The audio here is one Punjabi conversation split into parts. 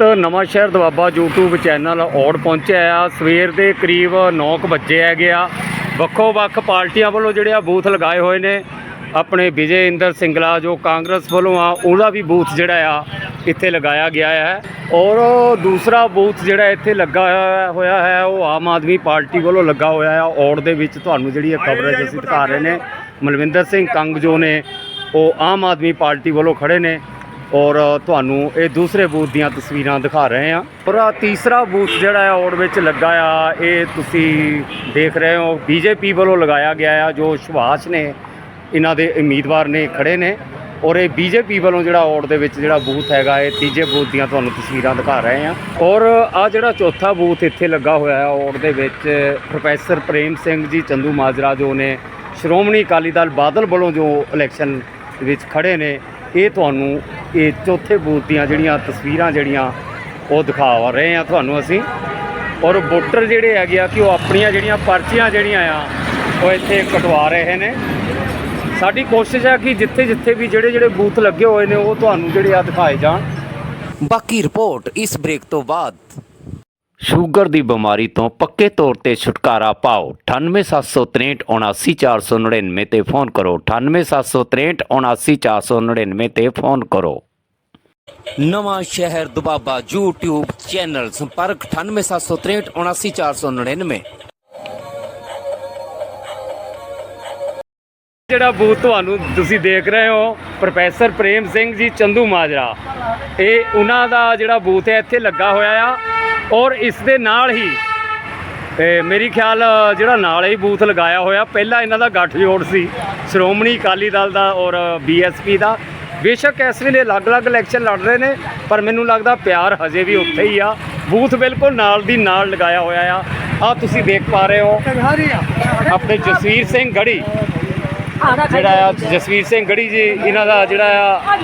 ਵਕਤ ਨਵਾਂ ਸ਼ਹਿਰ ਦਵਾਬਾ YouTube ਚੈਨਲ ਔੜ ਪਹੁੰਚਿਆ ਆ। ਸਵੇਰ ਦੇ ਕਰੀਬ 9:00 ਵਜੇ ਹੈਗੇ ਆ। ਵੱਖੋ ਵੱਖ ਪਾਰਟੀਆਂ ਵੱਲੋਂ ਜਿਹੜੇ ਆ ਬੂਥ ਲਗਾਏ ਹੋਏ ਨੇ। ਆਪਣੇ ਵਿਜੇ ਇੰਦਰ ਸਿੰਗਲਾ, ਜੋ ਕਾਂਗਰਸ ਵੱਲੋਂ ਆ, ਉਹਦਾ ਵੀ ਬੂਥ ਜਿਹੜਾ ਆ, ਇੱਥੇ ਲਗਾਇਆ ਗਿਆ ਹੈ ਔਰ ਦੂਸਰਾ ਬੂਥ ਜਿਹੜਾ ਇੱਥੇ ਲੱਗਾ ਹੋਇਆ- ਹੋਇਆ ਹੈ, ਉਹ ਆਮ ਆਦਮੀ ਪਾਰਟੀ ਵੱਲੋਂ ਲੱਗਾ ਹੋਇਆ ਆ। ਔੜ ਦੇ ਵਿੱਚ ਤੁਹਾਨੂੰ ਜਿਹੜੀ ਇਹ ਕਵਰੇਜ ਅਸੀਂ ਦਿਖਾ ਰਹੇ ਨੇ, ਮਲਵਿੰਦਰ ਸਿੰਘ ਕੰਗ ਜੋ ਨੇ, ਉਹ ਆਮ ਆਦਮੀ ਪਾਰਟੀ ਵੱਲੋਂ ਖੜੇ ਨੇ। ਔਰ ਤੁਹਾਨੂੰ ਇਹ ਦੂਸਰੇ ਬੂਥ ਦੀਆਂ ਤਸਵੀਰਾਂ ਦਿਖਾ ਰਹੇ ਹਾਂ। ਔਰ ਆਹ ਤੀਸਰਾ ਬੂਥ ਜਿਹੜਾ ਹੈ, ਔੜ ਵਿੱਚ ਲੱਗਾ ਆ, ਇਹ ਤੁਸੀਂ ਦੇਖ ਰਹੇ ਹੋ, ਬੀਜੇਪੀ ਵੱਲੋਂ ਲਗਾਇਆ ਗਿਆ ਆ, ਜੋ ਸੁਭਾਸ਼ ਨੇ, ਇਹਨਾਂ ਦੇ ਉਮੀਦਵਾਰ ਨੇ ਖੜੇ ਨੇ। ਔਰ ਇਹ ਬੀਜੇਪੀ ਵੱਲੋਂ ਜਿਹੜਾ ਔੜ ਦੇ ਵਿੱਚ ਜਿਹੜਾ ਬੂਥ ਹੈਗਾ, ਇਹ ਤੀਜੇ ਬੂਥ ਦੀਆਂ ਤੁਹਾਨੂੰ ਤਸਵੀਰਾਂ ਦਿਖਾ ਰਹੇ ਹਾਂ। ਔਰ ਆ ਜਿਹੜਾ ਚੌਥਾ ਬੂਥ ਇੱਥੇ ਲੱਗਾ ਹੋਇਆ ਹੈ, ਔੜ ਦੇ ਵਿੱਚ ਪ੍ਰੋਫੈਸਰ ਪ੍ਰੇਮ ਸਿੰਘ ਜੀ, ਚੰਦੂ ਮਾਜਰਾ ਜੋ ਨੇ, ਸ਼੍ਰੋਮਣੀ ਅਕਾਲੀ ਦਲ ਬਾਦਲ ਵੱਲੋਂ ਜੋ ਇਲੈਕਸ਼ਨ ਵਿੱਚ ਖੜੇ ਨੇ ਇਹ ਤੁਹਾਨੂੰ ਇਹ ਚੌਥੇ ਬੂਥ ਦੀਆਂ ਜਿਹੜੀਆਂ ਤਸਵੀਰਾਂ ਜਿਹੜੀਆਂ ਉਹ ਦਿਖਾ ਰਹੇ ਆ ਤੁਹਾਨੂੰ ਅਸੀਂ। ਔਰ ਵੋਟਰ ਜਿਹੜੇ ਹੈਗੇ ਆ ਕਿ ਉਹ ਆਪਣੀਆਂ ਜਿਹੜੀਆਂ ਪਰਚੀਆਂ ਜਿਹੜੀਆਂ ਆ, ਉਹ ਇੱਥੇ ਕਟਵਾ ਰਹੇ ਨੇ। ਸਾਡੀ ਕੋਸ਼ਿਸ਼ ਹੈ ਕਿ ਜਿੱਥੇ ਜਿੱਥੇ ਵੀ ਜਿਹੜੇ ਜਿਹੜੇ ਬੂਥ ਲੱਗੇ ਹੋਏ ਨੇ, ਉਹ ਤੁਹਾਨੂੰ ਜਿਹੜੇ ਆ ਦਿਖਾਏ ਜਾਣ। ਬਾਕੀ ਰਿਪੋਰਟ ਇਸ ਬ੍ਰੇਕ ਤੋਂ ਬਾਅਦ। ਸ਼ੂਗਰ ਦੀ ਬਿਮਾਰੀ ਤੋਂ ਪੱਕੇ ਤੌਰ ਤੇ ਛੁਟਕਾਰਾ ਪਾਓ। 9876379499 ਤੇ ਫੋਨ ਕਰੋ। 9876379499 ਤੇ ਫੋਨ ਕਰੋ। ਨਵਾਂ ਸ਼ਹਿਰ ਦੁਬਾਬਾ YouTube ਚੈਨਲ। ਸੰਪਰਕ 9876379499 ਜਿਹੜਾ ਬੂਥ ਤੁਹਾਨੂੰ ਤੁਸੀਂ ਦੇਖ ਰਹੇ ਹੋ ਪ੍ਰੋਫੈਸਰ ਪ੍ਰੇਮ ਸਿੰਘ ਜੀ ਚੰਦੂ ਮਾਜਰਾ। ਇਹ ਉਹਨਾਂ ਦਾ ਜਿਹੜਾ ਬੂਥ ਹੈ ਇੱਥੇ ਲੱਗਾ ਹੋਇਆ ਆ। ਔਰ ਇਸ ਦੇ ਨਾਲ ਹੀ, ਤੇ ਮੇਰੀ ਖਿਆਲ, ਜਿਹੜਾ ਨਾਲ ਹੀ ਬੂਥ ਲਗਾਇਆ ਹੋਇਆ, ਪਹਿਲਾਂ ਇਹਨਾਂ ਦਾ ਗੱਠਜੋੜ ਸੀ, ਸ਼੍ਰੋਮਣੀ ਅਕਾਲੀ ਦਲ ਦਾ ਔਰ ਬੀਐਸਪੀ ਦਾ। ਬੇਸ਼ੱਕ ਇਸ ਵੇਲੇ ਅਲੱਗ-ਅਲੱਗ ਇਲੈਕਸ਼ਨ ਲੜ ਰਹੇ ਨੇ, ਪਰ ਮੈਨੂੰ ਲੱਗਦਾ ਪਿਆਰ ਹਜੇ ਵੀ ਉੱਥੇ ਹੀ ਆ। ਬੂਥ ਬਿਲਕੁਲ ਨਾਲ ਦੀ ਨਾਲ ਲਗਾਇਆ ਹੋਇਆ ਆ। ਆ ਤੁਸੀਂ ਦੇਖ ਪਾ ਰਹੇ ਹੋ, ਆਪਣੇ ਜਸਵੀਰ ਸਿੰਘ ਗੜੀ। ਜਿਹੜਾ ਆ, ਜਸਵੀਰ ਸਿੰਘ ਗੜੀ ਜੀ, ਇਹਨਾਂ ਦਾ ਜਿਹੜਾ ਆ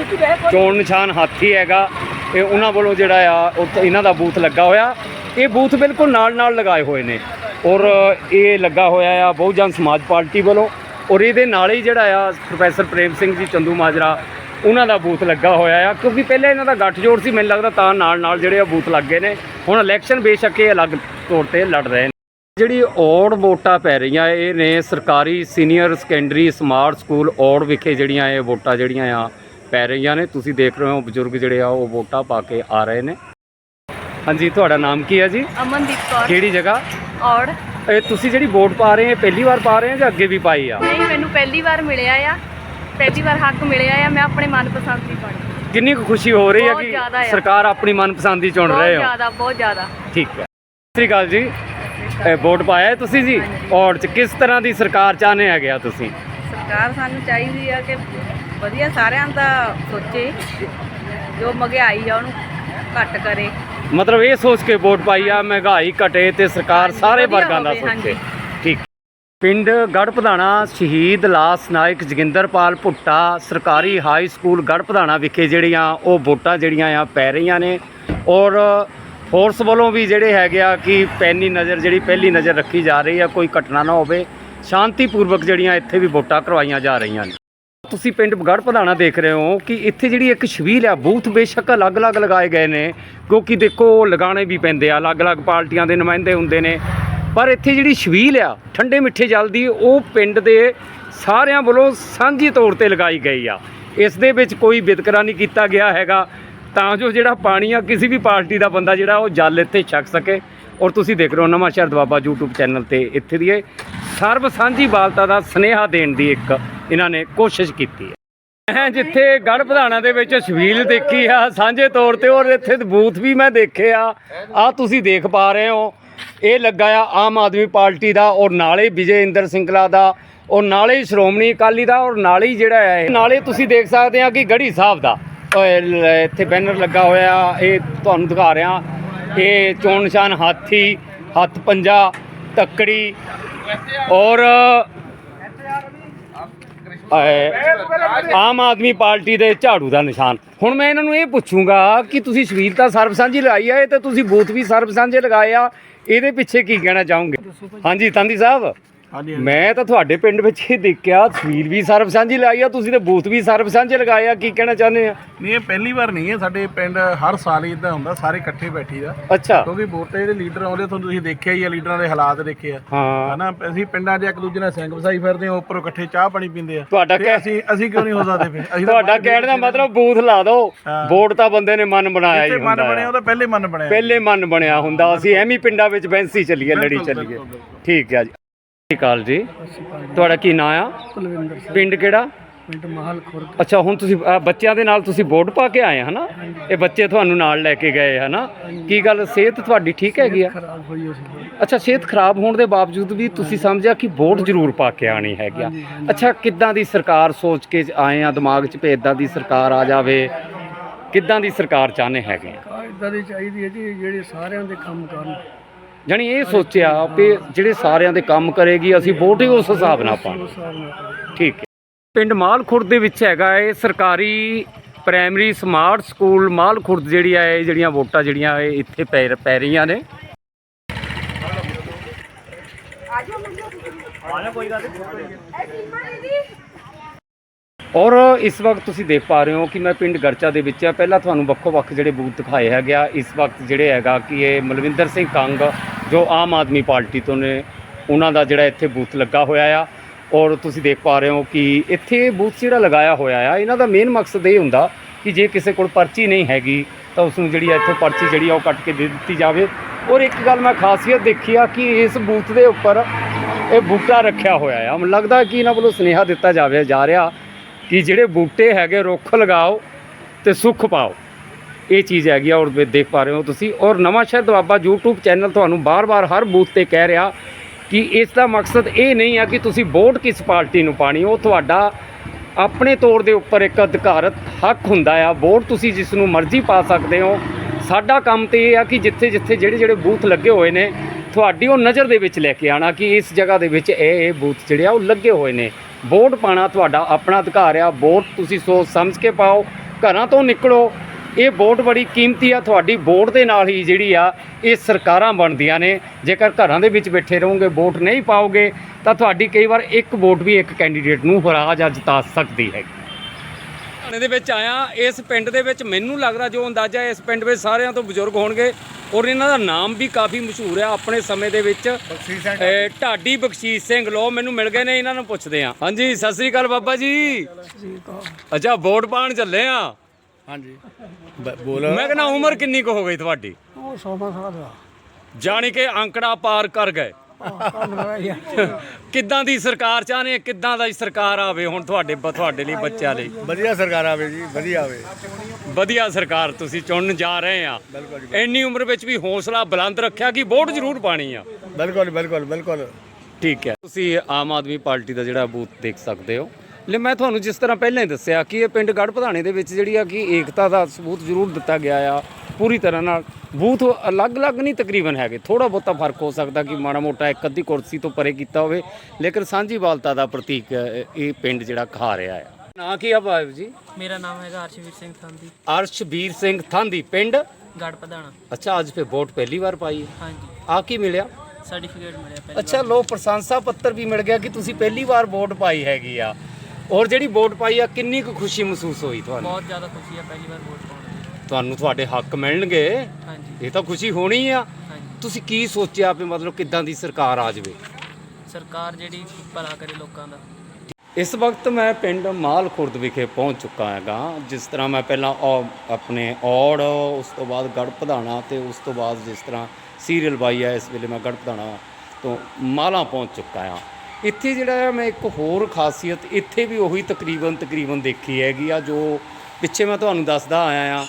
ਚੋਣ ਨਿਸ਼ਾਨ ਹਾਥੀ ਹੈਗਾ। ਇਹ ਉਹਨਾਂ ਵੱਲੋਂ ਜਿਹੜਾ ਆ ਉੱਥੇ ਇਹਨਾਂ ਦਾ ਬੂਥ ਲੱਗਾ ਹੋਇਆ। ਇਹ ਬੂਥ ਬਿਲਕੁਲ ਨਾਲ ਨਾਲ ਲਗਾਏ ਹੋਏ ਨੇ। ਔਰ ਇਹ ਲੱਗਾ ਹੋਇਆ ਆ ਬਹੁਜਨ ਸਮਾਜ ਪਾਰਟੀ ਵੱਲੋਂ। ਔਰ ਇਹਦੇ ਨਾਲ ਹੀ ਜਿਹੜਾ ਆ, ਪ੍ਰੋਫੈਸਰ ਪ੍ਰੇਮ ਸਿੰਘ ਜੀ, ਚੰਦੂ ਮਾਜਰਾ, ਉਹਨਾਂ ਦਾ ਬੂਥ ਲੱਗਾ ਹੋਇਆ ਆ। ਕਿਉਂਕਿ ਪਹਿਲਾਂ ਇਹਨਾਂ ਦਾ ਗੱਠਜੋੜ ਸੀ, ਮੈਨੂੰ ਲੱਗਦਾ ਤਾਂ ਨਾਲ ਨਾਲ ਜਿਹੜੇ ਆ ਬੂਥ ਲੱਗ ਗਏ ਨੇ। ਹੁਣ ਇਲੈਕਸ਼ਨ ਬੇਸ਼ੱਕ ਇਹ ਅਲੱਗ ਤੌਰ ਤੇ ਲੜ ਰਹੇ ਨੇ। ਜਿਹੜੀ ਔੜ ਵੋਟਾਂ ਪੈ ਰਹੀਆਂ, ਇਹ ਨੇ ਸਰਕਾਰੀ senior secondary smart school Aur ਵਿਖੇ ਜਿਹੜੀਆਂ ਇਹ ਵੋਟਾਂ ਜਿਹੜੀਆਂ ਆ ਪੈ ਰਹੀਆਂ ਨੇ। ਤੁਸੀਂ ਦੇਖ ਰਹੇ ਹੋ ਬਜ਼ੁਰਗ ਜਿਹੜੇ ਆ ਉਹ ਵੋਟਾਂ ਪਾ ਕੇ ਆ ਰਹੇ ਨੇ। ਹਾਂਜੀ ਤੁਹਾਡਾ ਨਾਮ ਕੀ ਹੈ ਜੀ? ਅਮਨਦੀਪ ਕੌਰ। ਕਿਹੜੀ ਜਗ੍ਹਾ? ਔੜ। ਇਹ ਤੁਸੀਂ ਜਿਹੜੀ ਵੋਟ ਪਾ ਰਹੇ ਹੋ ਪਹਿਲੀ ਵਾਰ ਪਾ ਰਹੇ ਹੋ ਜਾਂ ਅੱਗੇ ਵੀ ਪਾਈ ਆ? ਨਹੀਂ ਮੈਨੂੰ ਪਹਿਲੀ ਵਾਰ ਮਿਲਿਆ ਆ। ਪਹਿਲੀ ਵਾਰ ਹੱਕ ਮਿਲਿਆ ਆ ਮੈਂ ਆਪਣੇ ਮਨਪਸੰਦ ਦੀ ਪਾਣੀ ਕਿੰਨੀ ਕੁ ਖੁਸ਼ੀ ਹੋ ਰਹੀ ਹੈ ਬਹੁਤ ਜ਼ਿਆਦਾ ਕਿ ਆ। ਸਰਕਾਰ ਆਪਣੀ ਮਨਪਸੰਦ ਦੀ ਚੁਣ ਬਹੁਤ ਰਹੇ ਹੋ? ਜ਼ਿਆਦਾ ਬਹੁਤ ਜ਼ਿਆਦਾ। ਠੀਕ ਹੈ ਸਤਿ ਸ਼੍ਰੀ ਅਕਾਲ ਜੀ। ਇਹ ਵੋਟ ਪਾਇਆ ਹੈ ਤੁਸੀਂ ਜੀ? ਔੜ ਚ ਕਿਸ ਤਰ੍ਹਾਂ ਦੀ ਸਰਕਾਰ ਚਾਹਨੇ ਹੈਗੇ ਆ ਤੁਸੀਂ? ਸਰਕਾਰ ਸਾਨੂੰ ਚਾਹੀਦੀ ਆ ਕਿ ਵਧੀਆ ਸਾਰਿਆਂ ਦਾ ਸੋਚੇ ਜੋ ਮਹਿੰਗਾਈ ਆ ਉਹਨੂੰ ਘੱਟ ਕਰੇ। ਮਤਲਬ ਇਹ ਸੋਚ ਕੇ ਵੋਟ ਪਾਈ ਆ ਮਹਿੰਗਾਈ ਘਟੇ ਤੇ ਸਰਕਾਰ ਸਾਰੇ ਵਰਗਾਂ ਦਾ ਸੋਚੇ। ਠੀਕ। ਪਿੰਡ ਗੜਪਧਾਣਾ ਸ਼ਹੀਦ ਲਾਸ ਨਾਇਕ ਜੋਗਿੰਦਰਪਾਲ ਭੁੱਟਾ ਸਰਕਾਰੀ ਹਾਈ ਸਕੂਲ ਗੜਪਧਾਣਾ ਵਿਖੇ ਜਿਹੜੀਆਂ ਉਹ ਵੋਟਾਂ ਜਿਹੜੀਆਂ ਆ ਪੈ ਰਹੀਆਂ ਨੇ। ਔਰ ਫੋਰਸ ਵੱਲੋਂ ਵੀ ਜਿਹੜੇ ਹੈਗੇ ਆ ਕਿ ਪੈਨੀ ਨਜ਼ਰ ਜਿਹੜੀ ਪਹਿਲੀ ਨਜ਼ਰ ਰੱਖੀ ਜਾ ਰਹੀ ਆ ਕੋਈ ਘਟਨਾ ਨਾ ਹੋਵੇ। ਸ਼ਾਂਤੀਪੂਰਵਕ ਜਿਹੜੀਆਂ ਇੱਥੇ ਵੀ ਵੋਟਾਂ ਕਰਵਾਈਆਂ ਜਾ ਰਹੀਆਂ ਨੇ। ਤੁਸੀਂ ਪਿੰਡ ਗੜ੍ਹ ਪ੍ਰਧਾਨਾ ਦੇਖ ਰਹੇ ਹੋ ਕਿ ਇੱਥੇ ਜਿਹੜੀ ਇੱਕ ਛਬੀਲ ਆ, ਬੂਥ ਬੇਸ਼ੱਕ ਅਲੱਗ-ਅਲੱਗ ਲਗਾਏ ਗਏ ਨੇ। ਕਿਉਂਕਿ ਦੇਖੋ ਲਗਾਣੇ ਵੀ ਪੈਂਦੇ ਆ, ਅਲੱਗ-ਅਲੱਗ ਪਾਰਟੀਆਂ ਦੇ ਨੁਮਾਇੰਦੇ ਹੁੰਦੇ ਨੇ। ਪਰ ਇੱਥੇ ਜਿਹੜੀ ਛਬੀਲ ਆ, ਠੰਡੇ ਮਿੱਠੇ ਜਲ ਦੀ, ਉਹ ਪਿੰਡ ਦੇ ਸਾਰਿਆਂ ਵੱਲੋਂ ਸਾਂਝੀ ਤੌਰ ਤੇ ਲਗਾਈ ਗਈ ਆ। ਇਸ ਦੇ ਵਿੱਚ ਕੋਈ ਵਿਤਕਰਾ ਨਹੀਂ ਕੀਤਾ ਗਿਆ ਹੈਗਾ। ਤਾਂ ਜੋ ਜਿਹੜਾ ਪਾਣੀ ਆ, ਕਿਸੇ ਵੀ ਪਾਰਟੀ ਦਾ ਬੰਦਾ ਜਿਹੜਾ, ਉਹ ਜਲ ਇੱਥੇ ਛਕ ਸਕੇ। ਔਰ ਤੁਸੀਂ ਦੇਖ ਰਹੇ ਹੋ ਨਵਾਂ ਸ਼ਹਿਰ ਦਵਾਬਾ YouTube ਚੈਨਲ ਤੇ ਇੱਥੇ ਦੀ ਇਹ ਸਰਬ ਸਾਂਝੀ ਬਾਲਤਾ ਦਾ ਸਨੇਹਾ ਦੇਣ ਦੀ ਇੱਕ ਇਹਨਾਂ ਨੇ ਕੋਸ਼ਿਸ਼ ਕੀਤੀ ਹੈ। ਮੈਂ ਜਿੱਥੇ ਗੜ ਪ੍ਰਧਾਨਾ ਦੇ ਵਿੱਚ ਛਬੀਲ ਦੇਖੀ ਆ, ਸਾਂਝੇ ਤੌਰ ਤੇ, ਔਰ ਇੱਥੇ ਬੂਥ ਵੀ ਮੈਂ ਦੇਖੇ ਆ। ਆ ਤੁਸੀਂ ਦੇਖ ਪਾ ਰਹੇ ਹੋ, ਇਹ ਲੱਗਾ ਆ ਆਮ ਆਦਮੀ ਪਾਰਟੀ ਦਾ, ਔਰ ਨਾਲੇ ਵਿਜੇ ਇੰਦਰ ਸਿੰਗਲਾ ਦਾ, ਔਰ ਨਾਲੇ ਸ਼੍ਰੋਮਣੀ ਅਕਾਲੀ ਦਾ, ਔਰ ਨਾਲੇ ਜਿਹੜਾ ਹੈ, ਨਾਲੇ ਤੁਸੀਂ ਦੇਖ ਸਕਦੇ ਆ ਕਿ ਗੜੀ ਸਾਹਿਬ ਦਾ ਇੱਥੇ ਬੈਨਰ ਲੱਗਾ ਹੋਇਆ, ਇਹ ਤੁਹਾਨੂੰ ਦਿਖਾ ਰਿਹਾ। ਇਹ ਚੋਣ ਨਿਸ਼ਾਨ ਹਾਥੀ, ਹੱਥ ਪੰਜਾ, ਤੱਕੜੀ ਔਰ ਆਮ ਆਦਮੀ ਪਾਰਟੀ ਦੇ ਝਾੜੂ ਦਾ ਨਿਸ਼ਾਨ। ਹੁਣ ਮੈਂ ਇਹਨਾਂ ਨੂੰ ਇਹ ਪੁੱਛੂੰਗਾ ਕਿ ਤੁਸੀਂ ਸ਼ਬੀਲ ਤਾਂ ਸਰਬ ਸਾਂਝੀ ਲਗਾਈ ਆ, ਇਹ ਤੇ ਤੁਸੀਂ ਬੂਥ ਵੀ ਸਰਬ ਸਾਂਝੇ ਲਗਾਏ ਆ। ਇਹਦੇ ਪਿੱਛੇ ਕੀ ਕਹਿਣਾ ਚਾਹੋਗੇ? ਹਾਂਜੀ, ਤੰਦੀ ਸਾਹਿਬ। ਮੈਂ ਤਾਂ ਤੁਹਾਡੇ ਪਿੰਡ ਵਿੱਚ ਹੀ ਦੇਖਿਆ ਤਸਵੀਰ ਵੀ ਸਰਬ ਸਾਂਝੀ ਲਾਈ ਆ ਤੁਸੀਂ ਤੇ ਬੂਥ ਵੀ ਸਰਬ ਸਾਂਝੇ ਲਗਾਏ ਆ ਕੀ ਕਹਿਣਾ ਚਾਹੁੰਦੇ ਆ? ਨਹੀਂ ਇਹ ਪਹਿਲੀ ਵਾਰ ਨਹੀਂ ਹੈ ਸਾਡੇ ਪਿੰਡ ਹਰ ਸਾਲ ਹੀ ਇਦਾਂ ਹੁੰਦਾ ਸਾਰੇ ਇਕੱਠੇ ਬੈਠੀ ਦਾ। ਅੱਛਾ। ਕਿਉਂਕਿ ਵੋਟਾਂ ਜਿਹੜੇ ਲੀਡਰ ਆਉਂਦੇ ਤੁਹਾਨੂੰ ਤੁਸੀਂ ਦੇਖਿਆ ਹੀ ਆ ਲੀਡਰਾਂ ਦੇ ਹਾਲਾਤ ਦੇਖੇ ਆ। ਹਾਂ। ਹਨਾ ਅਸੀਂ ਪਿੰਡਾਂ 'ਚ ਇੱਕ ਦੂਜੇ ਨਾਲ ਸਿੰਘ ਵਸਾਈ ਫਿਰਦੇ ਆ ਉੱਪਰੋਂ ਇਕੱਠੇ ਚਾਹ ਪਾਣੀ ਪੀਂਦੇ ਆ। ਤੁਹਾਡਾ ਕਹਿ- ਅਸੀਂ ਅਸੀਂ ਕਿਉਂ ਨਹੀਂ ਹੋ ਸਕਦੇ ਫਿਰ? ਅਸੀਂ ਤੁਹਾਡਾ ਕਹਿਣ ਦਾ ਮਤਲਬ ਬੂਥ ਲਾ ਦਿਓ ਹਾਂ। ਵੋਟ ਤਾਂ ਬੰਦੇ ਨੇ ਮਨ ਬਣਾਇਆ ਹੀ ਜਿੱਥੇ ਮਨ ਹੁੰਦਾ ਬਣਿਆ ਆ। ਉਹ ਤਾਂ ਪਹਿਲੇ ਮਨ ਬਣਿਆ। ਪਹਿਲੇ ਮਨ ਬਣਿਆ ਹੁੰਦਾ ਅਸੀਂ ਐਵੇਂ ਹੀ ਪਿੰਡਾਂ ਵਿੱਚ ਬੈਂਸੀ ਚੱਲੀਏ ਲੜੀ ਚੱਲੀਏ। ਠੀਕ ਹੈ ਜੀ। ਸਤਿ ਸ਼੍ਰੀ ਅਕਾਲ ਜੀ। ਤੁਹਾਡਾ ਕੀ ਨਾਂ ਆ? ਕੁਲਵਿੰਦਰ ਸਿੰਘ ਪਿੰਡ ਕਿਹੜਾ? ਪਿੰਡ ਮਹਾਲ ਖੁਰਦ। ਅੱਛਾ ਹੁਣ ਤੁਸੀਂ ਬੱਚਿਆਂ ਦੇ ਨਾਲ ਤੁਸੀਂ ਵੋਟ ਪਾ ਕੇ ਆਏ ਹਨਾ? ਇਹ ਬੱਚੇ ਤੁਹਾਨੂੰ ਨਾਲ ਲੈ ਕੇ ਗਏ ਹਨਾ? ਕੀ ਗੱਲ ਸਿਹਤ ਤੁਹਾਡੀ ਠੀਕ ਹੈਗੀ ਆ? ਖਰਾਬ ਹੋਈ ਉਸ ਦੀ ਅੱਛਾ ਸਿਹਤ ਖਰਾਬ ਹੋਣ ਦੇ ਬਾਵਜੂਦ ਵੀ ਤੁਸੀਂ ਸਮਝਿਆ ਕਿ ਵੋਟ ਜ਼ਰੂਰ ਪਾ ਕੇ ਆਣੀ ਹੈਗੀ ਆ। ਅੱਛਾ ਕਿੱਦਾਂ ਦੀ ਸਰਕਾਰ ਸੋਚ ਕੇ ਆਏ ਆ ਦਿਮਾਗ 'ਚ ਵੀ ਇਦਾਂ ਦੀ ਸਰਕਾਰ ਆ ਜਾਵੇ? ਕਿੱਦਾਂ ਦੀ ਸਰਕਾਰ ਚਾਹੁੰਦੇ ਹੈਗੇ ਆ? ਕਾਰ ਇਦਾਂ ਦੀ ਚਾਹੀਦੀ ਹੈ ਜੀ ਜਿਹੜੇ ਸਾਰਿਆਂ ਦੇ ਕੰਮ ਕਰਨ। ਜਾਣੀ ਇਹ ਸੋਚਿਆ ਵੀ ਜਿਹੜੇ ਸਾਰਿਆਂ ਦੇ ਕੰਮ ਕਰੇਗੀ, ਅਸੀਂ ਵੋਟ ਹੀ ਉਸ ਹਿਸਾਬ ਨਾਲ ਪਾਣੀ ਠੀਕ ਹੈ। ਪਿੰਡ ਮਾਲਖੁਰਦ ਦੇ ਵਿੱਚ ਹੈਗਾ ਇਹ ਸਰਕਾਰੀ ਪ੍ਰਾਇਮਰੀ ਸਮਾਰਟ ਸਕੂਲ ਮਾਲਖੁਰਦ ਜਿਹੜੀ ਆ, ਇਹ ਜਿਹੜੀਆਂ ਵੋਟਾਂ ਜਿਹੜੀਆਂ ਇਹ ਇੱਥੇ ਪੈ ਪੈ ਰਹੀਆਂ ਨੇ। ਔਰ ਇਸ ਵਕਤ ਤੁਸੀਂ ਦੇਖ ਪਾ ਰਹੇ ਹੋ ਕਿ ਮੈਂ ਪਿੰਡ ਗਰਚਾ ਦੇ ਵਿੱਚ ਆ। ਪਹਿਲਾਂ ਤੁਹਾਨੂੰ ਵੱਖੋ ਵੱਖ ਜਿਹੜੇ ਬੂਥ ਦਿਖਾਏ ਹੈਗੇ ਆ। ਇਸ ਵਕਤ ਜਿਹੜੇ ਹੈਗਾ ਕਿ ਇਹ ਮਲਵਿੰਦਰ ਸਿੰਘ ਕੰਗ ਜੋ ਆਮ ਆਦਮੀ ਪਾਰਟੀ ਤੋਂ ਨੇ, ਉਹਨਾਂ ਦਾ ਜਿਹੜਾ ਇੱਥੇ ਬੂਥ ਲੱਗਾ ਹੋਇਆ ਆ। ਔਰ ਤੁਸੀਂ ਦੇਖ ਪਾ ਰਹੇ ਹੋ ਕਿ ਇੱਥੇ ਬੂਥ ਜਿਹੜਾ ਲਗਾਇਆ ਹੋਇਆ ਆ, ਇਹਨਾਂ ਦਾ ਮੇਨ ਮਕਸਦ ਇਹ ਹੁੰਦਾ ਕਿ ਜੇ ਕਿਸੇ ਕੋਲ ਪਰਚੀ ਨਹੀਂ ਹੈਗੀ, ਤਾਂ ਉਸ ਨੂੰ ਜਿਹੜੀ ਆ ਇੱਥੋਂ ਪਰਚੀ ਜਿਹੜੀ ਆ ਉਹ ਕੱਟ ਕੇ ਦੇ ਦਿੱਤੀ ਜਾਵੇ। ਔਰ ਇੱਕ ਗੱਲ ਮੈਂ ਖਾਸੀਅਤ ਦੇਖੀ ਆ ਕਿ ਇਸ ਬੂਥ ਦੇ ਉੱਪਰ ਇਹ ਬੂਟਾ ਰੱਖਿਆ ਹੋਇਆ ਆ। ਮੈਨੂੰ ਲੱਗਦਾ ਕਿ ਇਹਨਾਂ ਵੱਲੋਂ ਸੁਨੇਹਾ ਦਿੱਤਾ ਜਾਵੇ, ਜਾ ਰਿਹਾ ਕਿ ਜਿਹੜੇ ਬੂਟੇ ਹੈਗੇ, ਰੁੱਖ ਲਗਾਓ ਤੇ ਸੁੱਖ ਪਾਓ। ਇਹ ਚੀਜ਼ ਹੈਗੀ ਆ, ਔਰ ਦੇਖ ਪਾ ਰਹੇ ਹੋ ਤੁਸੀਂ। ਔਰ ਨਵਾਂ ਸ਼ਹਿਰ ਦੁਆਬਾ YouTube ਚੈਨਲ ਤੁਹਾਨੂੰ ਬਾਰ-ਬਾਰ ਹਰ ਬੂਥ ਤੇ ਕਹਿ ਰਿਹਾ ਕਿ ਇਸ ਦਾ ਮਕਸਦ ਇਹ ਨਹੀਂ ਆ ਕਿ ਤੁਸੀਂ ਵੋਟ ਕਿਸ ਪਾਰਟੀ ਨੂੰ ਪਾਣੀ, ਉਹ ਤੁਹਾਡਾ ਆਪਣੇ ਤੌਰ ਦੇ ਉੱਪਰ ਇੱਕ ਅਧਿਕਾਰਤ ਹੱਕ ਹੁੰਦਾ ਆ। ਵੋਟ ਤੁਸੀਂ ਜਿਸ ਨੂੰ ਮਰਜ਼ੀ ਪਾ ਸਕਦੇ ਹੋ। ਸਾਡਾ ਕੰਮ ਤੇ ਇਹ ਆ ਕਿ ਜਿੱਥੇ ਜਿੱਥੇ ਜਿਹੜੇ ਜਿਹੜੇ ਬੂਥ ਲੱਗੇ ਹੋਏ ਨੇ, ਤੁਹਾਡੀ ਉਹ ਨਜ਼ਰ ਦੇ ਵਿੱਚ ਲੈ ਕੇ ਆਣਾ ਕਿ ਇਸ ਜਗ੍ਹਾ ਦੇ ਵਿੱਚ ਇਹ ਇਹ ਬੂਥ ਜਿਹੜੇ ਆ, ਉਹ ਲੱਗੇ ਹੋਏ ਨੇ। ਵੋਟ ਪਾਣਾ ਤੁਹਾਡਾ ਆਪਣਾ ਅਧਿਕਾਰ ਆ। ਵੋਟ ਤੁਸੀਂ ਸੋਚ ਸਮਝ ਕੇ ਪਾਓ। ਘਰਾਂ ਤੋਂ ਨਿਕਲੋ। ਇਹ ਵੋਟ ਬੜੀ ਕੀਮਤੀ ਆ ਤੁਹਾਡੀ ਵੋਟ ਦੇ ਨਾਲ ਹੀ ਜਿਹੜੀ ਆ ਇਹ ਸਰਕਾਰਾਂ ਬਣਦੀਆਂ ਨੇ। ਜੇਕਰ ਘਰਾਂ ਦੇ ਵਿੱਚ ਬੈਠੇ ਰਹੋਗੇ ਵੋਟ ਨਹੀਂ ਪਾਓਗੇ ਤਾਂ ਤੁਹਾਡੀ ਕਈ ਵਾਰ ਇੱਕ ਵੋਟ ਵੀ ਇੱਕ ਕੈਂਡੀਡੇਟ ਨੂੰ ਹਰਾ ਜਾਂ ਜਿਤਾ ਸਕਦੀ ਹੈ। ਥਾਣੇ ਦੇ ਵਿੱਚ ਆਇਆ ਇਸ ਪਿੰਡ ਦੇ ਵਿੱਚ ਮੈਨੂੰ ਲੱਗਦਾ ਜੋ ਅੰਦਾਜ਼ਾ ਇਸ ਪਿੰਡ ਵਿੱਚ ਸਾਰਿਆਂ ਤੋਂ ਬਜ਼ੁਰਗ ਹੋਣਗੇ ਔਰ ਇਹਨਾਂ ਦਾ ਨਾਮ ਵੀ ਕਾਫੀ ਮਸ਼ਹੂਰ ਆ ਆਪਣੇ ਸਮੇਂ ਦੇ ਵਿੱਚ। ਢਾਡੀ। ਬਖਸ਼ੀਸ਼ ਸਿੰਘ ਲੋ ਮੈਨੂੰ ਮਿਲ ਗਏ ਨੇ ਇਹਨਾਂ ਨੂੰ ਪੁੱਛਦੇ ਆ ਹਾਂਜੀ ਸਤਿ ਸ੍ਰੀ ਅਕਾਲ ਬਾਬਾ ਜੀ। ਅੱਛਾ ਵੋਟ ਪਾਣ ਚੱਲੇ ਆ। ਹਾਂਜੀ। ਬੋਲ। ਮੈਂ ਕਹਿੰਦਾ ਉਮਰ ਕਿੰਨੀ ਕੁ ਹੋ ਗਈ ਤੁਹਾਡੀ? ਉਹ ਸੋਮਾ ਸਾਹ ਦਾ। ਜਾਣੀ ਕਿ ਅੰਕੜਾ ਪਾਰ ਕਰ ਗਏ। ਕਿੱਦਾਂ ਦੀ ਸਰਕਾਰ ਚਾਹਨੇ ਕਿੱਦਾਂ ਦੀ ਸਰਕਾਰ ਆਵੇ ਹੁਣ ਤੁਹਾਡੇ ਤੁਹਾਡੇ ਲਈ ਬੱਚਿਆਂ ਲਈ? ਵਧੀਆ ਸਰਕਾਰ ਆਵੇ ਜੀ ਵਧੀਆ ਆਵੇ। ਵਧੀਆ ਸਰਕਾਰ ਤੁਸੀਂ ਚੁਣਨ ਜਾ ਰਹੇ ਆ। ਇੰਨੀ ਉਮਰ ਵਿੱਚ ਵੀ ਹੌਸਲਾ ਬੁਲੰਦ ਰੱਖਿਆ ਕਿ ਵੋਟ ਜ਼ਰੂਰ ਪਾਣੀ ਆ। ਬਿਲਕੁਲ ਬਿਲਕੁਲ ਬਿਲਕੁਲ। ਠੀਕ ਹੈ। ਤੁਸੀਂ ਆਮ ਆਦਮੀ ਪਾਰਟੀ ਦਾ ਜਿਹੜਾ ਬੂਥ ਦੇਖ ਸਕਦੇ ਹੋ। ਲੈ ਮੈਂ ਤੁਹਾਨੂੰ ਜਿਸ ਤਰ੍ਹਾਂ ਪਹਿਲਾਂ ਹੀ ਦੱਸਿਆ ਕਿ ਇਹ ਪਿੰਡ ਗੜ੍ਹ ਪਧਾਣੇ ਦੇ ਵਿੱਚ ਜਿਹੜੀ ਆ ਕਿ ਏਕਤਾ ਦਾ ਸਬੂਤ ਜ਼ਰੂਰ ਦਿੱਤਾ ਗਿਆ ਆ ਪੂਰੀ ਤਰ੍ਹਾਂ ਨਾਲ। ਬੂਥ ਅਲੱਗ-ਅਲੱਗ ਨਹੀਂ ਤਕਰੀਬਨ ਹੈਗੇ ਥੋੜਾ ਬਹੁਤਾ ਫ਼ਰਕ ਹੋ ਸਕਦਾ ਕਿ ਮਾੜਾ ਮੋਟਾ ਇੱਕ ਅੱਧੀ ਕੁਰਸੀ ਤੋਂ ਪਰੇ ਕੀਤਾ ਹੋਵੇ ਲੇਕਿਨ ਸਾਂਝੀ ਵਾਲਤਾ ਦਾ ਪ੍ਰਤੀਕ ਇਹ ਪਿੰਡ ਜਿਹੜਾ ਖਾ ਰਿਹਾ ਆ। ਨਾਂ ਕੀ ਆ ਭਾਈ ਜੀ? ਮੇਰਾ ਨਾਮ ਹੈਗਾ ਅਰਸ਼ਵੀਰ ਸਿੰਘ ਥੰਦੀ। ਅਰਸ਼ਬੀਰ ਸਿੰਘ ਥਾਂਦੀ ਪਿੰਡ? ਗੜ ਪਧਾਣਾ ਅੱਛਾ ਅੱਜ ਫੇ ਵੋਟ ਪਹਿਲੀ ਵਾਰ ਪਾਈ ਹੈ। ਹਾਂਜੀ। ਆ ਕੀ ਮਿਲਿਆ? ਸਰਟੀਫਿਕੇਟ ਮਿਲਿਆ ਪਹਿਲੀ ਅੱਛਾ ਲੋ ਪ੍ਰਸ਼ੰਸਾ ਪੱਤਰ ਵੀ ਮਿਲ ਗਿਆ ਕਿ ਤੁਸੀਂ ਪਹਿਲੀ ਵਾਰ ਵੋਟ ਪਾਈ ਹੈਗੀ ਆ। ਔਰ ਜਿਹੜੀ ਵੋਟ ਪਾਈ ਆ ਕਿੰਨੀ ਕੁ ਖੁਸ਼ੀ ਮਹਿਸੂਸ ਹੋਈ ਤੁਹਾਨੂੰ? ਬਹੁਤ ਜ਼ਿਆਦਾ ਖੁਸ਼ੀ ਹੈ ਪਹਿਲੀ ਵਾਰ ਵੋਟ ਪਾਉਣ ਦੀ। ਤੁਹਾਨੂੰ ਤੁਹਾਡੇ ਹੱਕ ਮਿਲਣਗੇ। ਹਾਂਜੀ। ਇਹ ਤਾਂ ਖੁਸ਼ੀ ਹੋਣੀ ਆ। ਹਾਂਜੀ। ਤੁਸੀਂ ਕੀ ਸੋਚਿਆ ਵੀ ਮਤਲਬ ਕਿੱਦਾਂ ਦੀ ਸਰਕਾਰ ਆ ਜਾਵੇ? ਸਰਕਾਰ ਜਿਹੜੀ ਭਲਾ ਕਰੇ ਲੋਕਾਂ ਦਾ। ਇਸ ਵਕਤ ਮੈਂ ਪਿੰਡ ਮਾਲ ਖੁਰਦ ਵਿਖੇ ਪਹੁੰਚ ਚੁੱਕਾ ਹੈਗਾ। ਜਿਸ ਤਰ੍ਹਾਂ ਮੈਂ ਪਹਿਲਾਂ ਔ- ਆਪਣੇ ਔੜ ਉਸ ਤੋਂ ਬਾਅਦ ਗੜ ਪਧਾਣਾ ਤੇ ਉਸ ਤੋਂ ਬਾਅਦ ਜਿਸ ਤਰ੍ਹਾਂ ਸੀਰੀਅਲ ਬਾਈ ਆ ਇਸ ਵੇਲੇ ਮੈਂ ਗੜ ਪਧਾਣਾ ਤੋਂ ਮਾਲਾ ਪਹੁੰਚ ਚੁੱਕਾ ਆ ਇੱਥੇ ਜਿਹੜਾ ਮੈਂ ਇੱਕ ਹੋਰ ਖਾਸੀਅਤ, ਇੱਥੇ ਵੀ ਉਹੀ ਤਕਰੀਬਨ ਤਕਰੀਬਨ ਦੇਖੀ ਹੈਗੀ ਆ, ਜੋ ਪਿੱਛੇ ਮੈਂ ਤੁਹਾਨੂੰ ਦੱਸਦਾ ਆਇਆ ਆ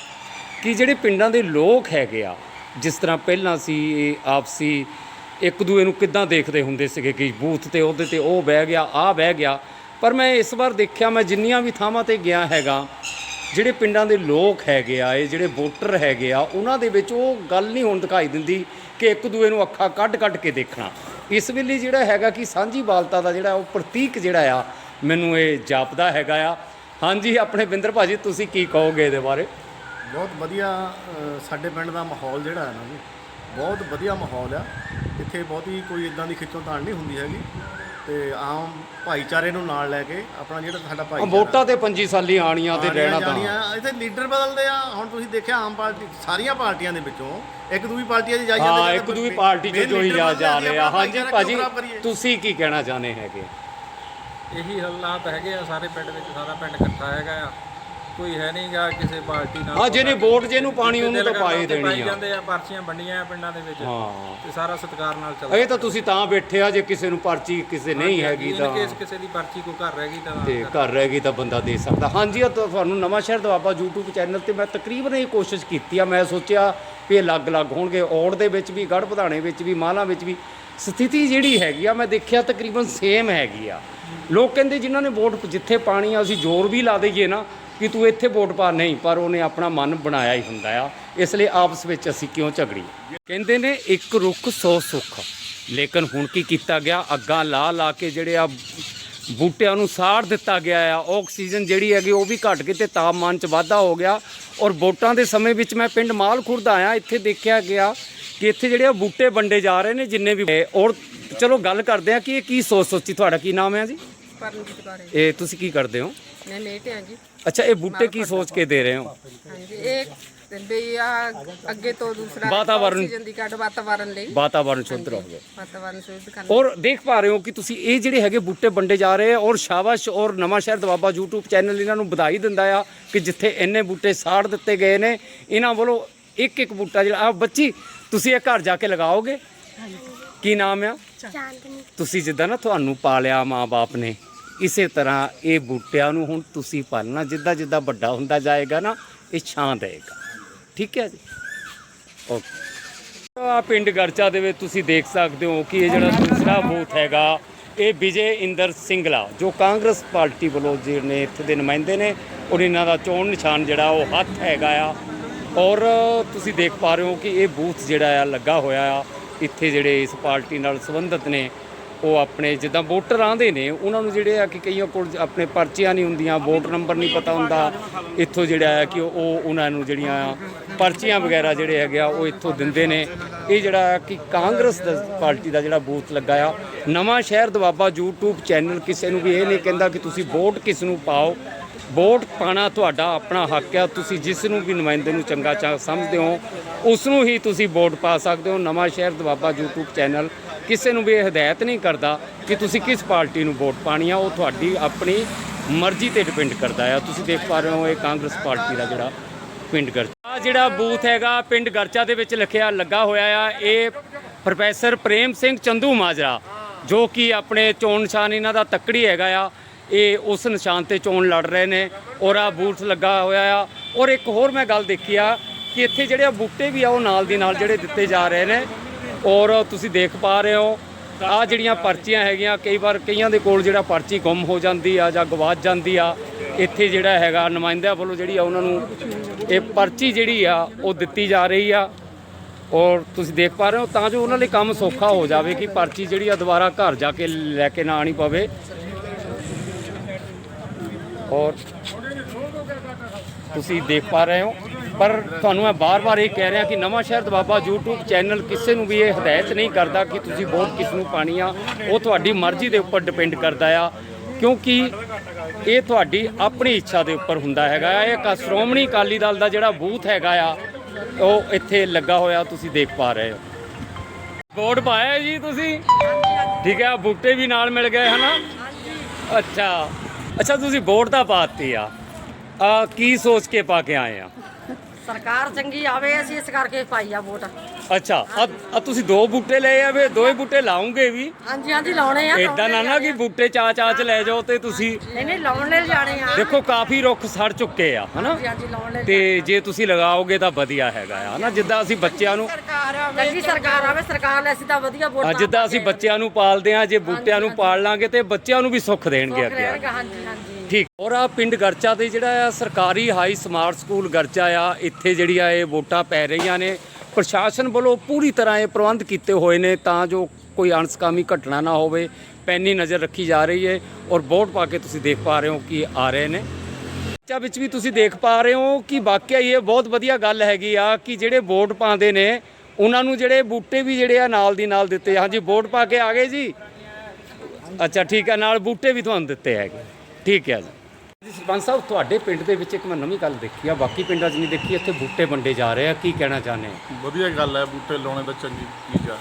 ਕਿ ਜਿਹੜੇ ਪਿੰਡਾਂ ਦੇ ਲੋਕ ਹੈਗੇ ਆ, ਜਿਸ ਤਰ੍ਹਾਂ ਪਹਿਲਾਂ ਸੀ, ਇਹ ਆਪਸੀ, ਇੱਕ ਦੂਏ ਨੂੰ ਕਿੱਦਾਂ ਦੇਖਦੇ ਹੁੰਦੇ ਸੀਗੇ ਕਿ ਬੂਥ ਤੇ ਉਹਦੇ ਤੇ ਉਹ ਬਹਿ ਗਿਆ, ਆਹ ਬਹਿ ਗਿਆ। ਪਰ ਮੈਂ ਇਸ ਵਾਰ ਦੇਖਿਆ, ਮੈਂ ਜਿੰਨੀਆਂ ਵੀ ਥਾਵਾਂ ਤੇ ਗਿਆ ਹੈਗਾ, ਜਿਹੜੇ ਪਿੰਡਾਂ ਦੇ ਲੋਕ ਹੈਗੇ ਆ, ਇਹ ਜਿਹੜੇ ਵੋਟਰ ਹੈਗੇ ਆ, ਉਹਨਾਂ ਦੇ ਵਿੱਚ ਉਹ ਗੱਲ ਨਹੀਂ ਹੁਣ ਦਿਖਾਈ ਦਿੰਦੀ ਕਿ ਇੱਕ ਦੂਏ ਨੂੰ ਅੱਖਾਂ ਕੱਢ-ਕੱਢ ਕੇ ਦੇਖਣਾ। ਇਸ ਵੇਲੇ ਜਿਹੜਾ ਹੈਗਾ ਕਿ ਸਾਂਝੀ ਬਾਲਤਾ ਦਾ ਜਿਹੜਾ ਉਹ ਪ੍ਰਤੀਕ ਜਿਹੜਾ ਆ, ਮੈਨੂੰ ਇਹ ਜਾਪਦਾ ਹੈਗਾ ਆ। ਹਾਂਜੀ, ਆਪਣੇ ਬਿੰਦਰ ਭਾਜੀ, ਤੁਸੀਂ ਕੀ ਕਹੋਗੇ ਇਹਦੇ ਬਾਰੇ? ਬਹੁਤ ਵਧੀਆ ਸਾਡੇ ਪਿੰਡ ਦਾ ਮਾਹੌਲ ਜਿਹੜਾ ਹੈ ਨਾ ਜੀ, ਬਹੁਤ ਵਧੀਆ ਮਾਹੌਲ ਆ। ਇੱਥੇ ਬਹੁਤੀ ਕੋਈ ਇਦਾਂ ਦੀ ਖਿੱਚੋਤਾਣ ਨਹੀਂ ਹੁੰਦੀ ਹੈਗੀ। ਤੇ ਆਮ ਭਾਈਚਾਰੇ ਨੂੰ ਨਾਲ ਲੈ ਕੇ ਆਪਣਾ ਜਿਹੜਾ ਸਾਡਾ ਭਾਈਚਾਰਾ ਵੋਟਾਂ ਤੇ 25 ਸਾਲੀ ਆਣੀਆਂ ਤੇ ਰਹਿਣਾ ਤਾਂ। ਜਾਣੀਆਂ, ਇੱਥੇ ਲੀਡਰ ਬਦਲਦੇ ਆ। ਹੁਣ ਤੁਸੀਂ ਦੇਖਿਆ ਆਮ ਪਾਰਟੀ ਸਾਰੀਆਂ ਪਾਰਟੀਆਂ ਦੇ ਵਿੱਚੋਂ ਇੱਕ ਦੂਜੀ ਪਾਰਟੀਆਂ 'ਚ ਜਾਈ ਜਾਂਦੇ ਹਾਂ ਇੱਕ ਦੂਜੀ ਪਾਰਟੀ ਚ ਜਾ ਬਦਲਦੇ ਜਾ ਅਸੀਂ ਰਹੇ ਹਾਂਜੀ ਭਾਜੀ? ਤੁਸੀਂ ਕੀ ਕਹਿਣਾ ਚਾਹੁੰਦੇ ਹੈਗੇ? ਇਹੀ ਹਾਲਾਤ ਹੈਗੇ ਆ ਸਾਰੇ ਪਿੰਡ ਵਿੱਚ ਸਾਰਾ ਪਿੰਡ ਇਕੱਠਾ ਹੈਗਾ ਆ। ਕੋਈ ਹੈ ਨਹੀਂਗਾ ਕਿਸੇ ਪਾਰਟੀ ਨਾਲ ਹਾਂ ਜਿਹਨੇ ਵੋਟ ਜਿਹਨੂੰ ਪਾਣੀ ਉਹਨੂੰ ਤਾਂ ਪਾਏ ਪਾਈ ਦੇਣੀ ਆ। ਜਾਂਦੇ ਆ ਪਰਚੀਆਂ ਵੰਡੀਆਂ ਆ ਪਿੰਡਾਂ ਦੇ ਵਿੱਚ ਹਾਂ। ਤੇ ਸਾਰਾ ਸਤਿਕਾਰ ਨਾਲ ਚੱਲਦਾ ਇਹ ਤਾਂ ਤੁਸੀਂ ਤਾਂ ਬੈਠੇ ਆ ਜੇ ਕਿਸੇ ਨੂੰ ਪਰਚੀ ਕਿਸੇ ਨਹੀਂ ਹੈਗੀ ਤਾਂ। ਕੇਸ ਕਿਸੇ ਦੀ ਪਰਚੀ ਕੋ ਘਰ ਰਹਿ ਗਈ ਤਾਂ ਤੇ ਘਰ ਰਹਿ ਗਈ ਤਾਂ ਬੰਦਾ ਦੇ ਸਕਦਾ। ਹਾਂਜੀ ਤਾਂ ਤੁਹਾਨੂੰ ਨਵਾਂ ਸ਼ਹਿਰ ਦਵਾਬਾ YouTube ਚੈਨਲ ਤੇ ਮੈਂ ਤਕਰੀਬਨ ਇਹ ਕੋਸ਼ਿਸ਼ ਕੀਤੀ ਆ ਮੈਂ ਸੋਚਿਆ ਵੀ ਇਹ ਅਲੱਗ-ਅਲੱਗ ਹੋਣਗੇ ਔੜ ਦੇ ਵਿੱਚ ਵੀ ਗੜ੍ਹ ਵਧਾਣੇ ਵਿੱਚ ਵੀ ਮਾਲਾ ਵਿੱਚ ਵੀ। ਸਥਿਤੀ ਜਿਹੜੀ ਹੈਗੀ ਆ ਮੈਂ ਦੇਖਿਆ ਤਕਰੀਬਨ ਸੇਮ ਹੈਗੀ ਆ। ਲੋਕ ਕਹਿੰਦੇ ਜਿਨ੍ਹਾਂ ਨੇ ਵੋਟ ਜਿੱਥੇ ਪਾਣੀ ਆ ਅਸੀਂ ਜ਼ੋਰ ਵੀ ਲਾ ਦਈਏ ਨਾ ਕਿ ਤੂੰ ਇੱਥੇ ਵੋਟ ਪਾ ਨਹੀਂ ਪਰ ਉਹਨੇ ਆਪਣਾ ਮਨ ਬਣਾਇਆ ਹੀ ਹੁੰਦਾ ਆ। ਇਸ ਲਈ ਆਪਸ ਵਿੱਚ ਅਸੀਂ ਕਿਉਂ ਝਗੜੀਏ? ਕਹਿੰਦੇ ਨੇ ਇੱਕ ਰੁੱਖ 100 ਸੁੱਖ। ਲੇਕਿਨ ਹੁਣ ਕੀ ਕੀਤਾ ਗਿਆ? ਅੱਗਾਂ ਲਾ ਲਾ ਕੇ ਜਿਹੜੇ ਆ ਬੂਟਿਆਂ ਨੂੰ ਸਾੜ ਦਿੱਤਾ ਗਿਆ ਆ। ਆਕਸੀਜਨ ਜਿਹੜੀ ਹੈਗੀ ਉਹ ਵੀ ਘਟ ਕੇ ਤੇ ਤਾਪਮਾਨ 'ਚ ਵਾਧਾ ਹੋ ਗਿਆ। ਔਰ ਵੋਟਾਂ ਦੇ ਸਮੇਂ ਵਿੱਚ ਮੈਂ ਪਿੰਡ ਮਾਲ ਖੁਰਦ ਆਇਆ ਇੱਥੇ ਦੇਖਿਆ ਗਿਆ ਕਿ ਇੱਥੇ ਜਿਹੜੇ ਆ ਬੂਟੇ ਵੰਡੇ ਜਾ ਰਹੇ ਨੇ ਜਿੰਨੇ ਵੀ ਔਰ ਚਲੋ ਗੱਲ ਕਰਦੇ ਆ ਕਿ ਇਹ ਕੀ ਸੋਚ ਸੋਚੀ ਤੁਹਾਡਾ ਕੀ ਨਾਮ ਹੈ ਜੀ? ਪਰਮਜੀਤ ਬਾਰੇ ਇਹ ਤੁਸੀਂ ਕੀ ਕਰਦੇ ਹੋ? ਮੈਂ ਮੇਟ ਹਾਂ ਜੀ। ਅੱਛਾ ਇਹ ਬੂਟੇ ਕੀ ਸੋਚ ਕੇ ਦੇ ਰਹੇ ਹੋ? ਹਾਂਜੀ ਇਹ ਬਈ ਆ ਅੱਗੇ ਤੋਂ ਦੂਸਰਾ ਵਾਤਾਵਰਨ- ਆਕਸੀਜਨ ਦੀ ਘੱਟ ਵਾਤਾਵਰਨ ਲਈ। ਵਾਤਾਵਰਨ ਸ਼ੁੱਧ ਰਹੋਗੇ। ਵਾਤਾਵਰਨ ਸ਼ੁੱਧ ਕਰਨ ਔਰ ਦੇਖ ਪਾ ਰਹੇ ਹੋ ਕਿ ਤੁਸੀਂ ਇਹ ਜਿਹੜੇ ਹੈਗੇ ਬੂਟੇ ਵੰਡੇ ਜਾ ਰਹੇ ਆ ਔਰ ਸ਼ਾਬਾਸ਼ ਔਰ ਨਵਾਂ ਸ਼ਹਿਰ ਦਵਾਬਾ YouTube ਚੈਨਲ ਇਹਨਾਂ ਨੂੰ ਵਧਾਈ ਦਿੰਦਾ ਆ ਕਿ ਜਿੱਥੇ ਇੰਨੇ ਬੂਟੇ ਸਾੜ ਦਿੱਤੇ ਗਏ ਨੇ ਇਹਨਾਂ ਵੱਲੋਂ ਇੱਕ ਇੱਕ ਬੂਟਾ ਜਿਹੜਾ ਆ ਬੱਚੀ ਤੁਸੀਂ ਇਹ ਘਰ ਜਾ ਕੇ ਲਗਾਓਗੇ? ਕੀ ਨਾਮ ਆ? ਤੁਸੀਂ ਜਿੱਦਾਂ ਨਾ ਤੁਹਾਨੂੰ ਪਾਲਿਆ ਮਾਂ-ਬਾਪ ਨੇ। ਇਸੇ ਤਰ੍ਹਾਂ ਇਹ ਬੂਟਿਆਂ ਨੂੰ ਹੁਣ ਤੁਸੀਂ ਪਾਲਣਾ, ਜਿੱਦਾਂ ਜਿੱਦਾਂ ਵੱਡਾ ਹੁੰਦਾ ਜਾਏਗਾ ਨਾ, ਇਹ ਛਾਂ ਦੇਗਾ ਠੀਕ ਹੈ ਜੀ? ਓਕੇ ਆ ਪਿੰਡ ਗਰਚਾ ਦੇ ਵਿੱਚ ਤੁਸੀਂ ਦੇਖ ਸਕਦੇ ਹੋ ਕਿ ਇਹ ਜਿਹੜਾ ਦੂਸਰਾ ਬੂਥ ਹੈਗਾ, ਇਹ ਵਿਜੇ ਇੰਦਰ ਸਿੰਗਲਾ, ਜੋ ਕਾਂਗਰਸ ਪਾਰਟੀ ਵੱਲੋਂ ਜਿਹੜੇ ਇੱਥੇ ਦੇ ਨੁਮਾਇੰਦੇ ਨੇ, ਔਰ ਇਹਨਾਂ ਦਾ ਚੋਣ ਨਿਸ਼ਾਨ ਜਿਹੜਾ ਉਹ ਹੱਥ ਹੈਗਾ ਆ। ਔਰ ਤੁਸੀਂ ਦੇਖ ਪਾ ਰਹੇ ਹੋ ਕਿ ਇਹ ਬੂਥ ਜਿਹੜਾ ਆ, ਲੱਗਾ ਹੋਇਆ ਆ। ਇੱਥੇ ਜਿਹੜੇ ਇਸ ਪਾਰਟੀ ਨਾਲ ਸੰਬੰਧਿਤ ਨੇ ਉਹ ਆਪਣੇ ਜਿੱਦਾਂ ਵੋਟਰ ਆਂਦੇ ਨੇ, ਉਹਨਾਂ ਨੂੰ ਜਿਹੜੇ ਆ ਕਿ ਕਈਆਂ ਕੋਲ ਆਪਣੇ ਪਰਚੀਆਂ ਨਹੀਂ ਹੁੰਦੀਆਂ, ਵੋਟ ਨੰਬਰ ਨਹੀਂ ਪਤਾ ਹੁੰਦਾ, ਇੱਥੋਂ ਜਿਹੜਾ ਆ ਕਿ ਉਹ ਉਹਨਾਂ ਨੂੰ ਜਿਹੜੀਆਂ ਪਰਚੀਆਂ ਵਗੈਰਾ ਜਿਹੜੇ ਹੈਗੇ ਆ, ਉਹ ਇੱਥੋਂ ਦਿੰਦੇ ਨੇ। ਇਹ ਜਿਹੜਾ ਆ ਕਿ ਕਾਂਗਰਸ ਦਾ ਪਾਰਟੀ ਦਾ ਜਿਹੜਾ ਬੂਥ ਲੱਗਾ ਆ, ਨਵਾਂ ਸ਼ਹਿਰ ਦਵਾਬਾ YouTube ਚੈਨਲ ਕਿਸੇ ਨੂੰ ਵੀ ਇਹ ਨਹੀਂ ਕਹਿੰਦਾ ਕਿ ਤੁਸੀਂ ਵੋਟ ਕਿਸ ਨੂੰ ਪਾਓ। ਵੋਟ ਪਾਣਾ ਤੁਹਾਡਾ ਆਪਣਾ ਹੱਕ ਆ, ਤੁਸੀਂ ਜਿਸ ਨੂੰ ਵੀ ਨੁਮਾਇੰਦੇ ਨੂੰ ਚੰਗਾ ਚਾ, ਸਮਝਦੇ ਹੋ, ਉਸ ਨੂੰ ਹੀ ਤੁਸੀਂ ਵੋਟ ਪਾ ਸਕਦੇ ਹੋ। ਨਵਾਂ ਸ਼ਹਿਰ ਦਵਾਬਾ YouTube ਚੈਨਲ ਕਿਸੇ ਨੂੰ ਵੀ ਇਹ ਹਦਾਇਤ ਨਹੀਂ ਕਰਦਾ ਕਿ ਤੁਸੀਂ ਕਿਸ ਪਾਰਟੀ ਨੂੰ ਵੋਟ ਪਾਣੀ ਆ, ਉਹ ਤੁਹਾਡੀ ਆਪਣੀ ਮਰਜ਼ੀ ਤੇ ਡਿਪੈਂਡ ਕਰਦਾ ਆ। ਤੁਸੀਂ ਦੇਖ ਪਾ ਰਹੇ ਹੋ ਇਹ ਕਾਂਗਰਸ ਪਾਰਟੀ ਦਾ ਜਿਹੜਾ ਪਿੰਡ ਗਰਚਾ। ਆ ਜਿਹੜਾ ਬੂਥ ਹੈਗਾ, ਪਿੰਡ ਗਰਚਾ ਦੇ ਵਿੱਚ ਲਿਖਿਆ, ਲੱਗਾ ਹੋਇਆ ਆ, ਇਹ ਪ੍ਰੋਫੈਸਰ ਪ੍ਰੇਮ ਸਿੰਘ ਚੰਦੂ ਮਾਜਰਾ, ਜੋ ਕਿ ਆਪਣੇ ਚੋਣ ਨਿਸ਼ਾਨ ਇਹਨਾਂ ਦਾ ਤੱਕੜੀ ਹੈਗਾ ਆ, ਇਹ ਉਸ ਨਿਸ਼ਾਨ ਤੇ ਚੋਣ ਲੜ ਰਹੇ ਨੇ ਔਰ ਆ ਬੂਥ ਲੱਗਾ ਹੋਇਆ ਆ। ਔਰ ਇੱਕ ਹੋਰ ਮੈਂ ਗੱਲ ਦੇਖੀ ਆ ਕਿ ਇੱਥੇ ਜਿਹੜੇ ਆ ਬੂਟੇ ਵੀ ਆ, ਉਹ ਨਾਲ ਦੀ ਨਾਲ ਜਿਹੜੇ ਦਿੱਤੇ ਜਾ ਰਹੇ ਨੇ ਔਰ ਤੁਸੀਂ ਦੇਖ ਪਾ ਰਹੇ ਹੋ ਆ ਜਿਹੜੀਆਂ ਪਰਚੀਆਂ ਹੈਗੀਆਂ, ਕਈ ਵਾਰ ਕਈਆਂ ਦੇ ਕੋਲ ਜਿਹੜਾ ਪਰਚੀ ਗੁੰਮ ਹੋ ਜਾਂਦੀ ਆ ਜਾਂ ਗਵਾਚ ਜਾਂਦੀ ਆ, ਇੱਥੇ ਜਿਹੜਾ ਹੈਗਾ ਨੁਮਾਇੰਦਿਆਂ ਵੱਲੋਂ ਜਿਹੜੀ ਆ ਉਹਨਾਂ ਨੂੰ ਇਹ ਪਰਚੀ ਜਿਹੜੀ ਆ, ਉਹ ਦਿੱਤੀ ਜਾ ਰਹੀ ਆ। ਔਰ ਤੁਸੀਂ ਦੇਖ ਪਾ ਰਹੇ ਹੋ, ਤਾਂ ਜੋ ਉਹਨਾਂ ਲਈ ਕੰਮ ਸੌਖਾ ਹੋ ਜਾਵੇ ਕਿ ਪਰਚੀ ਜਿਹੜੀ ਆ ਦੁਬਾਰਾ ਘਰ ਜਾ ਕੇ ਲੈ ਕੇ ਨਾ ਆਣੀ ਪਵੇ। ਔਰ ਤੁਸੀਂ ਦੇਖ ਪਾ ਰਹੇ ਹੋ ਪਰ ਤੁਹਾਨੂੰ ਮੈਂ ਬਾਰ-ਬਾਰ ਇਹ ਕਹਿ ਰਿਹਾ ਕਿ ਨਵਾਂ ਸ਼ਹਿਰ ਦਵਾਬਾ YouTube ਚੈਨਲ ਕਿਸੇ ਨੂੰ ਵੀ ਇਹ ਹਦਾਇਤ ਨਹੀਂ ਕਰਦਾ ਕਿ ਤੁਸੀਂ ਵੋਟ ਕਿਸ ਨੂੰ ਪਾਣੀ ਆ। ਉਹ ਤੁਹਾਡੀ ਮਰਜ਼ੀ ਦੇ ਉੱਪਰ ਡਿਪੈਂਡ ਕਰਦਾ ਆ। ਕਿਉਂਕਿ ਇਹ ਤੁਹਾਡੀ ਆਪਣੀ ਇੱਛਾ ਦੇ ਉੱਪਰ ਹੁੰਦਾ ਹੈਗਾ ਆ। ਇਹ ਕ- ਸ਼੍ਰੋਮਣੀ ਅਕਾਲੀ ਦਲ ਦਾ ਜਿਹੜਾ ਬੂਥ ਹੈਗਾ ਆ, ਉਹ ਇੱਥੇ ਲੱਗਾ ਹੋਇਆ, ਤੁਸੀਂ ਦੇਖ ਪਾ ਰਹੇ ਹੋ। ਵੋਟ ਪਾਇਆ ਜੀ ਤੁਸੀਂ? ਠੀਕ ਹੈ ਬੂਟੇ ਵੀ ਨਾਲ ਮਿਲ ਗਏ, ਹਨਾ? ਅੱਛਾ। ਅੱਛਾ, ਤੁਸੀਂ ਵੋਟ ਤਾਂ ਪਾਤੀ ਆ। ਆ, ਕੀ ਸੋਚ ਕੇ ਪਾ ਕੇ ਆਏ ਆ? ਸਰਕਾਰ ਚੰਗੀ ਆਵੇ ਅਸੀਂ ਇਸ ਕਰਕੇ ਪਾਈ ਆ ਵੋਟ। ਅੱਛਾ ਆ ਆ ਤੁਸੀਂ ਦੋ ਬੂਟੇ ਲਏ ਆ ਵੇ ਦੋਏ ਬੂਟੇ ਲਾਉਂਗੇ ਵੀ? ਹਾਂਜੀ ਹਾਂਜੀ ਲਾਉਣੇ ਆ ਏਦਾਂ ਨਾ ਨਾ ਕਿ ਬੂਟੇ ਚਾ ਚਾ ਚ ਲੈ ਜਾਓ ਤੇ ਤੁਸੀਂ ਨਹੀਂ ਨਹੀਂ ਲਾਉਣ ਲੈ ਜਾਣੇ ਆ। ਦੇਖੋ ਕਾਫੀ ਰੁੱਖ ਸੜ ਚੁੱਕੇ ਆ ਹਨਾ? ਹਾਂਜੀ ਲਾਉਣ ਲੈ ਤੇ ਜੇ ਤੁਸੀਂ ਲਗਾਓਗੇ ਤਾਂ ਵਧੀਆ ਹੈਗਾ ਆ ਹਨਾ? ਜਿੱਦਾਂ ਅਸੀਂ ਬੱਚਿਆਂ ਨੂੰ ਚੰਗੀ ਸਰਕਾਰ ਆਵੇ ਸਰਕਾਰ ਲੈ ਅਸੀਂ ਤਾਂ ਵਧੀਆ ਵੋਟ ਆ ਜਿੱਦਾਂ ਅਸੀਂ ਬੱਚਿਆਂ ਨੂੰ ਪਾਲਦੇ ਆ ਜੇ ਬੂਟਿਆਂ ਨੂੰ ਪਾਲ ਲਾਂਗੇ ਤੇ ਬੱਚਿਆਂ ਨੂੰ ਵੀ ਸੁੱਖ ਦੇਣਗੇ ਅੱਗੇ। ਹਾਂਜੀ ਹਾਂਜੀ। ਠੀਕ। ਔਰ ਆ ਪਿੰਡ ਗਰਚਾ ਦੇ ਜਿਹੜਾ ਆ ਸਰਕਾਰੀ ਹਾਈ ਸਮਾਰਟ ਸਕੂਲ ਗਰਚਾ ਆ, ਇੱਥੇ ਜਿਹੜੀ ਆ ਇਹ ਵੋਟਾਂ ਪੈ ਰਹੀਆਂ ਨੇ। ਪ੍ਰਸ਼ਾਸਨ ਵੱਲੋਂ ਪੂਰੀ ਤਰ੍ਹਾਂ ਇਹ ਪ੍ਰਬੰਧ ਕੀਤੇ ਹੋਏ ਨੇ ਤਾਂ ਜੋ ਕੋਈ ਅਣਸਕਾਮੀ ਘਟਨਾ ਨਾ ਹੋਵੇ। ਪੈਨੀ ਨਜ਼ਰ ਰੱਖੀ ਜਾ ਰਹੀ ਹੈ ਔਰ ਵੋਟ ਪਾ ਕੇ ਤੁਸੀਂ ਦੇਖ ਪਾ ਰਹੇ ਹੋ ਕਿ ਆ ਰਹੇ ਨੇ। ਬੱਚਾ ਵਿੱਚ ਵੀ ਤੁਸੀਂ ਦੇਖ ਪਾ ਰਹੇ ਹੋ ਕਿ ਵਾਕਿਆ ਹੀ ਇਹ ਬਹੁਤ ਵਧੀਆ ਗੱਲ ਹੈਗੀ ਆ ਕਿ ਜਿਹੜੇ ਵੋਟ ਪਾਉਂਦੇ ਨੇ, ਉਹਨਾਂ ਨੂੰ ਜਿਹੜੇ ਬੂਟੇ ਵੀ ਜਿਹੜੇ ਆ ਨਾਲ ਦੀ ਨਾਲ ਦਿੱਤੇ। ਹਾਂਜੀ, ਵੋਟ ਪਾ ਕੇ ਆ ਗਏ ਜੀ? ਅੱਛਾ, ਠੀਕ ਹੈ ਨਾਲ ਬੂਟੇ ਵੀ ਤੁਹਾਨੂੰ ਦਿੱਤੇ ਹੈਗੇ। ਠੀਕ ਹੈ ਜੀ। ਜੀ ਸਰਪੰਚ ਸਾਹਿਬ ਤੁਹਾਡੇ ਪਿੰਡ ਦੇ ਵਿੱਚ ਇੱਕ ਮੈਂ ਨਵੀਂ ਗੱਲ ਦੇਖੀ ਆ ਬਾਕੀ ਪਿੰਡਾਂ 'ਚ ਨਹੀਂ ਦੇਖੀ ਇੱਥੇ ਬੂਟੇ ਵੰਡੇ ਜਾ ਰਹੇ ਆ ਕੀ ਕਹਿਣਾ ਚਾਹੁੰਦੇ ਆ? ਵਧੀਆ ਗੱਲ ਹੈ ਬੂਟੇ ਲਾਉਣੇ ਤਾਂ ਚੰਗੀ ਚੀਜ਼ ਆ।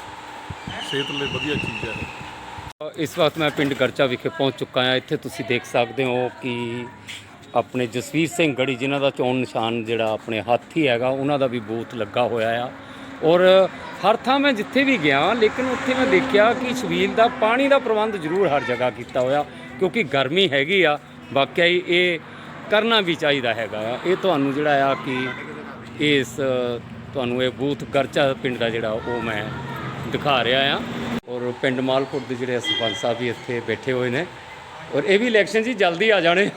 ਸਿਹਤ ਲਈ ਵਧੀਆ ਚੀਜ਼ ਹੈ ਇਸ ਵਕਤ ਮੈਂ ਪਿੰਡ ਗਰਚਾ ਵਿਖੇ ਪਹੁੰਚ ਚੁੱਕਾ ਹਾਂ। ਇੱਥੇ ਤੁਸੀਂ ਦੇਖ ਸਕਦੇ ਹੋ ਕਿ ਆਪਣੇ ਜਸਵੀਰ ਸਿੰਘ ਗੜੀ ਜਿਨ੍ਹਾਂ ਦਾ ਚੋਣ ਨਿਸ਼ਾਨ ਜਿਹੜਾ ਆਪਣੇ ਹੱਥ ਹੀ ਹੈਗਾ ਉਹਨਾਂ ਦਾ ਵੀ ਬੂਥ ਲੱਗਾ ਹੋਇਆ ਆ। ਔਰ ਹਰ ਥਾਂ ਮੈਂ ਜਿੱਥੇ ਵੀ ਗਿਆ ਲੇਕਿਨ ਉੱਥੇ ਮੈਂ ਦੇਖਿਆ ਕਿ ਛਬੀਲ ਦਾ ਪਾਣੀ ਦਾ ਪ੍ਰਬੰਧ ਜ਼ਰੂਰ ਹਰ ਜਗ੍ਹਾ ਕੀਤਾ ਹੋਇਆ। ਕਿਉਂਕਿ ਗਰਮੀ ਹੈਗੀ ਆ, ਵਾਕਿਆ ਹੀ ਇਹ ਕਰਨਾ ਵੀ ਚਾਹੀਦਾ ਹੈਗਾ ਆ। ਇਹ ਤੁਹਾਨੂੰ ਜਿਹੜਾ ਆ ਕਿ ਇਸ, ਤੁਹਾਨੂੰ ਇਹ ਬੂਥ ਗਰਚਾ ਪਿੰਡ ਦਾ ਜਿਹੜਾ ਉਹ ਮੈਂ ਦਿਖਾ ਰਿਹਾ ਆ। ਔਰ ਪਿੰਡ ਮਾਲਪੁਰ ਦੇ ਜਿਹੜੇ ਸਰਪੰਚ ਸਾਹਿਬ ਵੀ ਇੱਥੇ ਬੈਠੇ ਹੋਏ ਨੇ। ਔਰ ਇਹ ਵੀ ਇਲੈਕਸ਼ਨ ਜੀ ਜਲਦੀ ਆ ਜਾਣੇ।